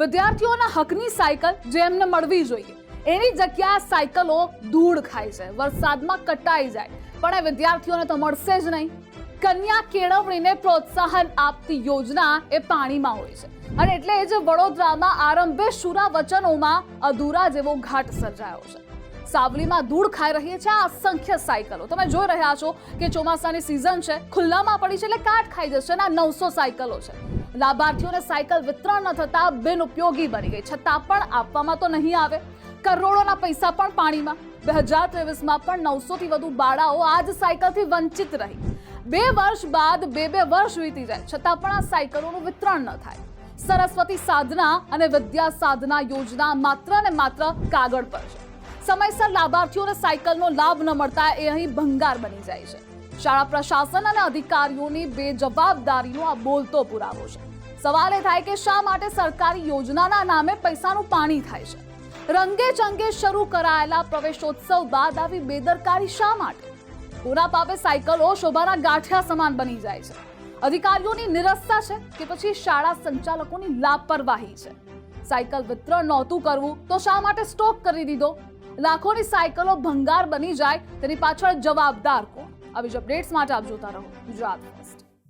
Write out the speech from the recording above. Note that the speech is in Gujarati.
વિદ્યાર્થીઓના હકની સાયકલ જે એમને મળવી જોઈએ, એની જગ્યાએ સાયકલો ધૂળ ખાય છે, વરસાદમાં કટાઈ જાય. પણ એ વિદ્યાર્થીઓને તો મળશે જ નહીં. કન્યા કેળવણીને પ્રોત્સાહન આપતી યોજના એ પાણીમાં હોય છે. અને એટલે જ વડોદરામાં આરંભે શુરા વચનોમાં અધૂરા જેવો ઘાટ સર્જાયો છે. સાવલીમાં ધૂળ ખાઈ રહી છે અસંખ્ય સાયકલો. તમે જોઈ રહ્યા છો કે ચોમાસાની સિઝન છે, ખુલ્લામાં પડી છે એટલે કાટ ખાઈ જશે અને નવસો સાયકલો છે. લાભાર્થીઓને સાયકલ વિતરણ ન થતા બિનઉપયોગી બની ગઈ. છતાં પણ આપવામાં તો નહીં આવે. કરોડોના પૈસા પણ પાણીમાં. બે હજાર ત્રેવીસમાં પણ નવસોથી વધુ બાળાઓ આ જ સાયકલથી વંચિત રહી. બે વર્ષ બાદ બે બે વર્ષ વીતી જાય. છતાં પણ આ સાયકલોનું વિતરણ ન થાય. સરસ્વતી સાધના અને વિદ્યા સાધના યોજના માત્ર ને માત્ર કાગળ પર છે. સમયસર લાભાર્થીઓને સાયકલનો લાભ ન મળતા એ અહીં ભંગાર બની જાય છે. શાળા પ્રશાસન અને અધિકારીઓની બેજવાબદારીનો આ બોલતો પુરાવો છે. સવાલ એ થાય કે શા માટે સરકારી યોજનાના નામે પૈસાનું પાણી થાય છે? રંગે ચંગે શરૂ કરાયેલા પ્રવેશોત્સવ બાદ આવી બેદરકારી શા માટે? કોના પાપે સાયકલો શોભાના ગાંઠિયા સમાન બની જાય છે. અધિકારીઓની નિરસતા છે કે પછી શાળા સંચાલકોની લાપરવાહી છે. સાયકલ વિતરણ નહોતું કરવું તો શા માટે સ્ટોક કરી દીધો? લાખોની સાયકલો ભંગાર બની જાય તેની પાછળ જવાબદાર કોણ? આવી જ અપડેટ્સ માટે આપ જોતા રહો ગુજરાત ફર્સ્ટ.